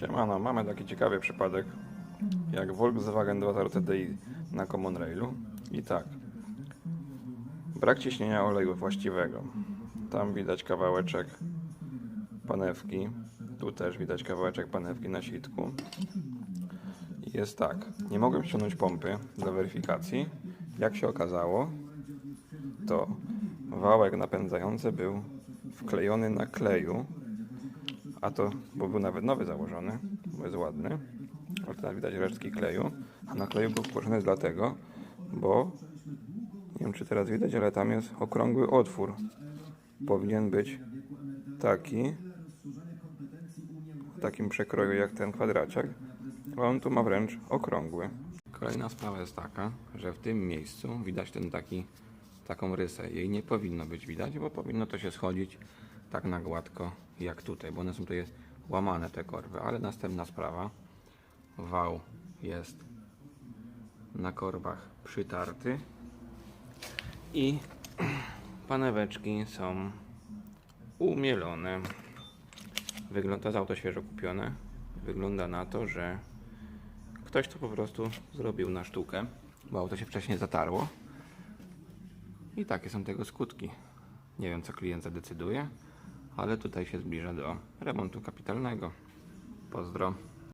Siemano, mamy taki ciekawy przypadek jak Volkswagen 2.0 TDI na Common Railu. I tak brak ciśnienia oleju właściwego. Tam widać kawałeczek panewki tu też widać kawałeczek panewki na sitku. I jest tak nie mogłem ściągnąć pompy do weryfikacji. Jak się okazało to wałek napędzający był wklejony na kleju a to, bo był nawet nowy założony, bo jest ładny. Ale teraz widać resztki kleju. A na kleju był włożony dlatego, bo nie wiem czy teraz widać, ale tam jest okrągły otwór. Powinien być taki, w takim przekroju jak ten kwadraciak, a on tu ma wręcz okrągły. Kolejna sprawa jest taka, że w tym miejscu widać ten taki, taką rysę. Jej nie powinno być widać, bo powinno to się schodzić tak na gładko jak tutaj, bo one są tutaj łamane te korby, ale następna sprawa. Wał jest na korbach przytarty i paneweczki są umielone. Wygląda, jest auto świeżo kupione. Wygląda na to, że ktoś to po prostu zrobił na sztukę, bo auto się wcześniej zatarło. I takie są tego skutki. Nie wiem, co klient zadecyduje, ale tutaj się zbliża do remontu kapitalnego. Pozdro.